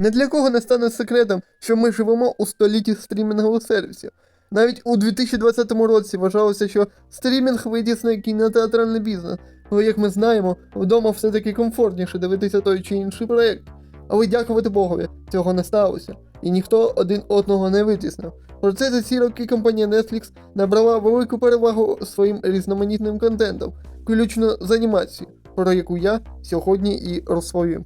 Не для кого не стане секретом, що ми живемо у столітті стрімінгових сервісів. Навіть у 2020 році вважалося, що стрімінг витісне кінотеатральний бізнес, але як ми знаємо, вдома все-таки комфортніше дивитися той чи інший проєкт. Але дякувати Богові, цього не сталося, і ніхто один одного не витіснив. Проте за ці роки компанія Netflix набрала велику перевагу своїм різноманітним контентом, включно з анімацією, про яку я сьогодні і розповім.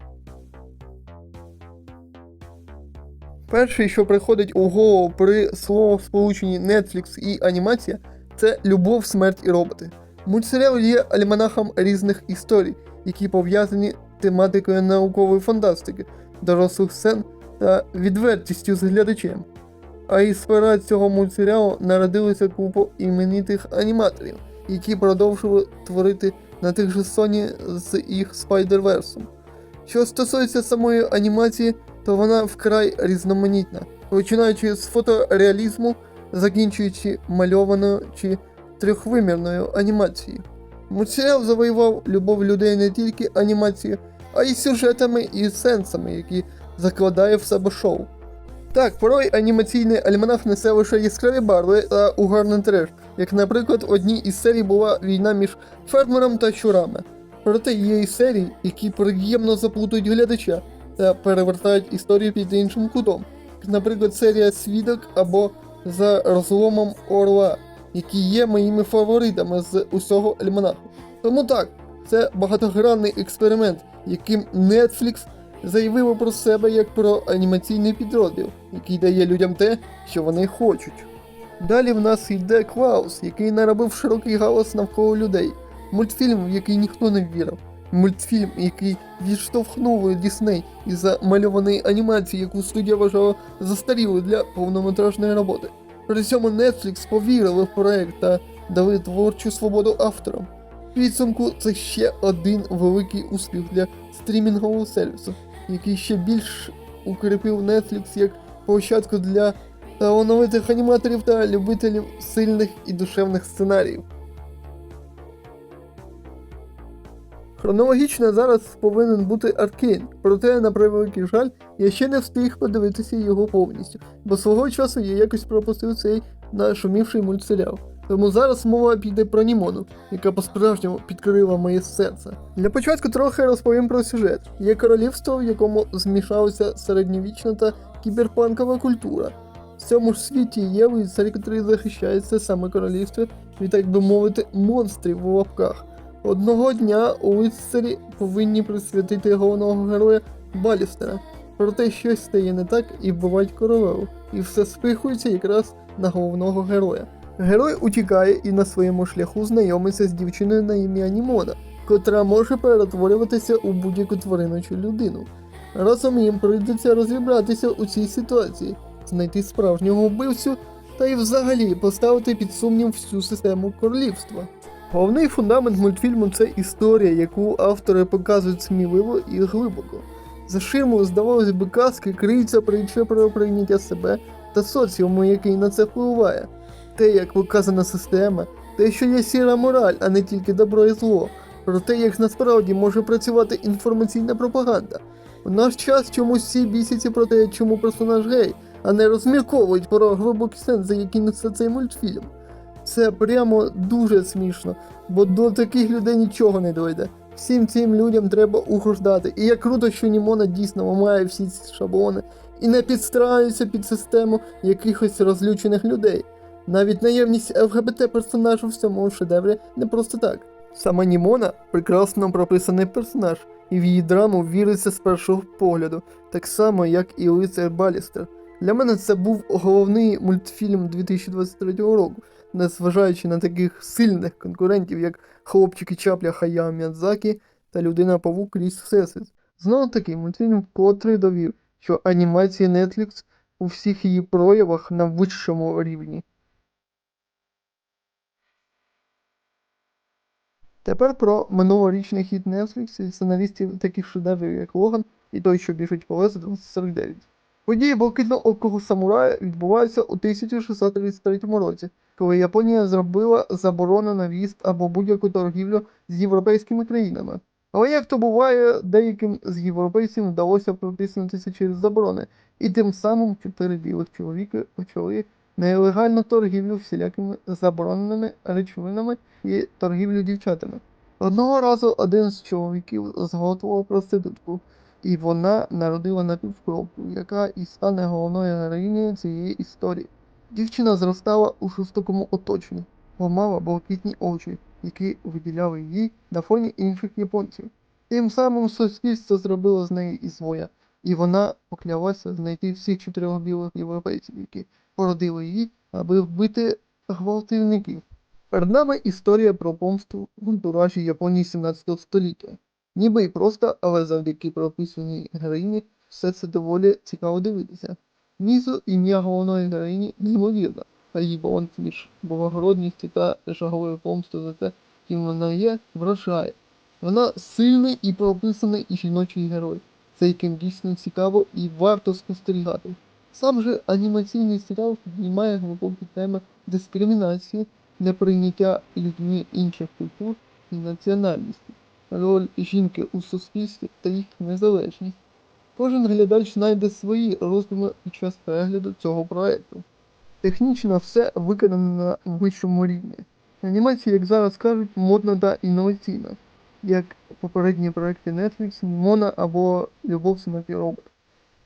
Перше, що приходить у голову при словосполученні Netflix і анімація, це любов, смерть і роботи. Мультсеріал є альманахом різних історій, які пов'язані тематикою наукової фантастики, дорослих сцен та відвертістю з глядачем. А із спирать цього мультсеріалу народилися купа іменитих аніматорів, які продовжували творити на тих же Sony з їх Spider-Verse. Що стосується самої анімації, то вона вкрай різноманітна, починаючи з фотореалізму, закінчуючи мальованою чи трьохвимірною анімацією. Мультсеріал завоював любов людей не тільки анімацією, а й сюжетами і сенсами, які закладає в себе шоу. Так, порой анімаційний альманах несе лише яскраві барви та угарний треш, як, наприклад, в одній із серій була війна між фермером та щурами. Проте є і серії, які приємно заплутують глядача та перевертають історію під іншим кутом, наприклад, серія Свідок або За розломом Орла, які є моїми фаворитами з усього альманаху. Тому так, це багатогранний експеримент, яким Netflix заявили про себе як про анімаційний підрозділ, який дає людям те, що вони хочуть. Далі в нас йде Клаус, який наробив широкий галас навколо людей. Мультфільм, в який ніхто не вірив. Мультфільм, який відштовхнув Дісней із-за мальованої анімації, яку студія вважала застарілою для повнометражної роботи. При цьому Netflix повірили в проект та дали творчу свободу авторам. Підсумку це ще один великий успіх для стрімінгового сервісу, який ще більш укріпив Netflix як площадку для талановитих аніматорів та любителів сильних і душевних сценаріїв. Хронологічно зараз повинен бути Аркейн, проте, на превеликий жаль, я ще не встиг подивитися його повністю, бо свого часу я якось пропустив цей нашумівший мультсеріал. Тому зараз мова піде про Німону, яка по-справжньому підкрила моє серце. Для початку трохи розповім про сюжет. Є королівство, в якому змішалася середньовічна та кіберпанкова культура. В цьому ж світі є лицар, який захищається саме королівство від, так би мовити, монстрів у лапках. Одного дня у лицарі повинні присвятити головного героя Балістера. Проте щось стає не так і вбивають королеву, і все спихується якраз на головного героя. Герой утікає і на своєму шляху знайомиться з дівчиною на ім'я Німона, котра може перетворюватися у будь-яку тварину чи людину. Разом їм прийдеться розібратися у цій ситуації, знайти справжнього вбивцю та й взагалі поставити під сумнів всю систему королівства. Головний фундамент мультфільму це історія, яку автори показують сміливо і глибоко. За ширмою, здавалось би, казки криється притча про прийняття себе та соціуму, який на це впливає. Те, як показана система, те, що є сіра мораль, а не тільки добро і зло, про те, як насправді може працювати інформаційна пропаганда. У наш час чомусь всі бісяться про те, чому персонаж гей, а не розмірковують про глибокий сенс, за який несе цей мультфільм. Це прямо дуже смішно, бо до таких людей нічого не дойде. Всім цим людям треба угождати. І як круто, що Німона дійсно ламає всі ці шаблони і не підстраюється під систему якихось розлючених людей. Навіть наявність ЛГБТ персонажу в цьому шедеврі не просто так. Сама Німона прекрасно прописаний персонаж, і в її драму віриться з першого погляду, так само як і лицар Балістер. Для мене це був головний мультфільм 2023 року, незважаючи на таких сильних конкурентів, як хлопчики Чапля Хаяо Мядзакі та людина Павук крізь Всесвіт. Знову таки, мультфільм вкотре довів, що анімація Netflix у всіх її проявах на вищому рівні. Тепер про минулорічний хіт Netflix і сценаристів таких шедеврів, як Логан і той, що біжить по лесу 2049. Події блакитно-окого самурая відбуваються у 1633 році, коли Японія зробила заборону на в'їзд або будь-яку торгівлю з європейськими країнами. Але як то буває, деяким з європейців вдалося протиснутися через заборони, і тим самим чотири білих чоловіки почали нелегальну торгівлю всілякими забороненими речовинами і торгівлю дівчатами. Одного разу один з чоловіків зґвалтував проститутку, і вона народила напівкровку, яка і стане головною героїнею цієї історії. Дівчина зростала у жорстокому оточенні, бо мала блакитні очі, які виділяли її на фоні інших японців. Тим самим суспільство зробило з неї ізгоя, і вона поклялася знайти всіх чотирьох білих європейців, які породили її, аби вбити гвалтівників. Перед нами історія про помсту в антуражі Японії 17 століття. Ніби й просто, але завдяки прописаній героїні все це доволі цікаво дивитися. Нізу ім'я головної героїні неймовірне, а її баланс між благородністю та жаговою помстою за те, ким вона є, вражає. Вона сильний і прописаний і жіночий герой, за яким дійсно цікаво і варто спостерігати. Сам же анімаційний серіал піднімає глибокі теми дискримінації, неприйняття людьми інших культур і національності, роль жінки у суспільстві та їх незалежність. Кожен глядач знайде свої роздуми під час перегляду цього проекту. Технічно все виконано на вищому рівні. Анімація, як зараз кажуть, модна та інноваційна, як попередні проекти Netflix, Мона або Любов Робот.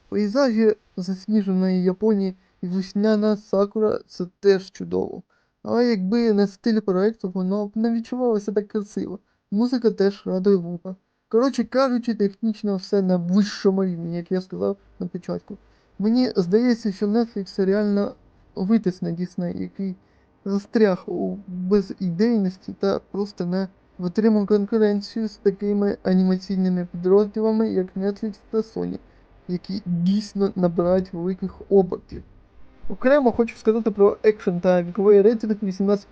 Пейзажі засніженої Японії і весняна сакура це теж чудово. Але якби не стиль проекту, воно б не відчувалося так красиво. Музика теж радує вуха. Коротше кажучи, технічно все на вищому рівні, як я сказав на початку. Мені здається, що Netflix реально витисне Disney, який застряг у безідейності та просто не витримав конкуренцію з такими анімаційними підрозділами, як Netflix та Sony, які дійсно набирають великих обертів. Окремо хочу сказати про екшен та віковий рейтинг 18.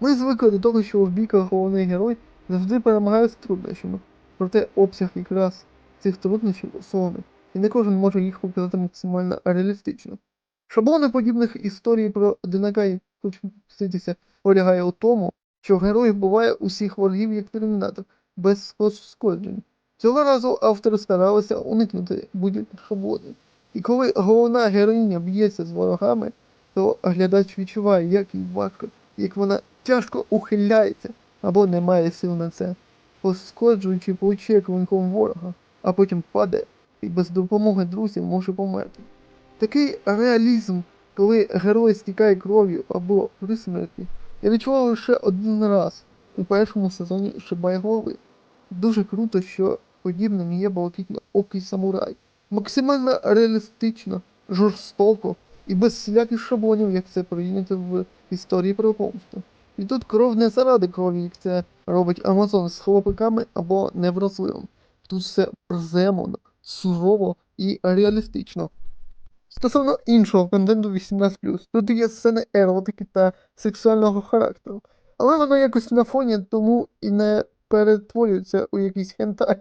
Ми звикли до того, що в бійках головний герой завжди перемагає з труднощами. Проте обсяг якраз цих труднощів особливий, і не кожен може їх показати максимально реалістично. Шаблони подібних історій про Динакай, хочу повторитися, полягає у тому, що герой вбиває усіх ворогів як термінатор, без пошкоджень. Цього разу автори старалися уникнути будь-яких шаблонів. І коли головна героїня б'ється з ворогами, то глядач відчуває, як їй важко, як вона тяжко ухиляється або не має сил на це, пошкоджуючи плече клинком ворога, а потім падає і без допомоги друзів може померти. Такий реалізм, коли герой стікає кров'ю або при смерті, я відчував лише один раз у першому сезоні Шибай голови. Дуже круто, що подібним є балакітно окий самурай. Максимально реалістично, жорстоко і без всіляких шаблонів, як це прийнято в історії про помсту. І тут кров не заради крові, як це робить Амазон з хлопиками або невразливим. Тут все приземлено, сурово і реалістично. Стосовно іншого контенту 18+, тут є сцени еротики та сексуального характеру, але воно якось на фоні, тому і не перетворюється у якийсь хентай.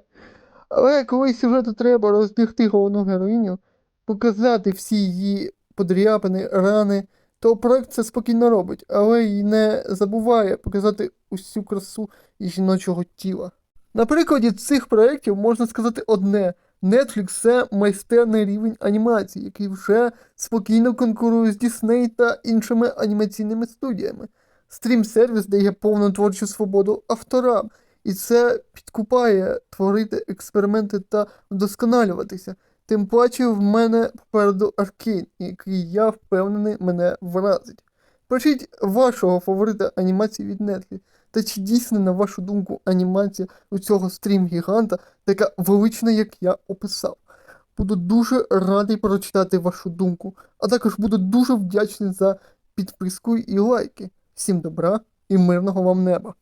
Але коли сюжету треба розбігти головну героїню, показати всі її подряпини, рани, то проект це спокійно робить, але й не забуває показати усю красу і жіночого тіла. На прикладі цих проєктів можна сказати одне: Netflix це майстерний рівень анімації, який вже спокійно конкурує з Disney та іншими анімаційними студіями. Стрім-сервіс дає повну творчу свободу авторам, і це підкупає творити експерименти та вдосконалюватися. Тим паче в мене попереду Аркейн, який я впевнений мене вразить. Пишіть вашого фаворита анімації від Netflix. Та чи дійсно, на вашу думку, анімація у цього стрім-гіганта така велична, як я описав? Буду дуже радий прочитати вашу думку, а також буду дуже вдячний за підписку і лайки. Всім добра і мирного вам неба!